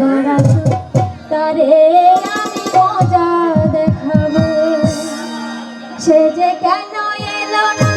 সাগর তারে আমি মজা দেখাবো। সে যে কেন এলো না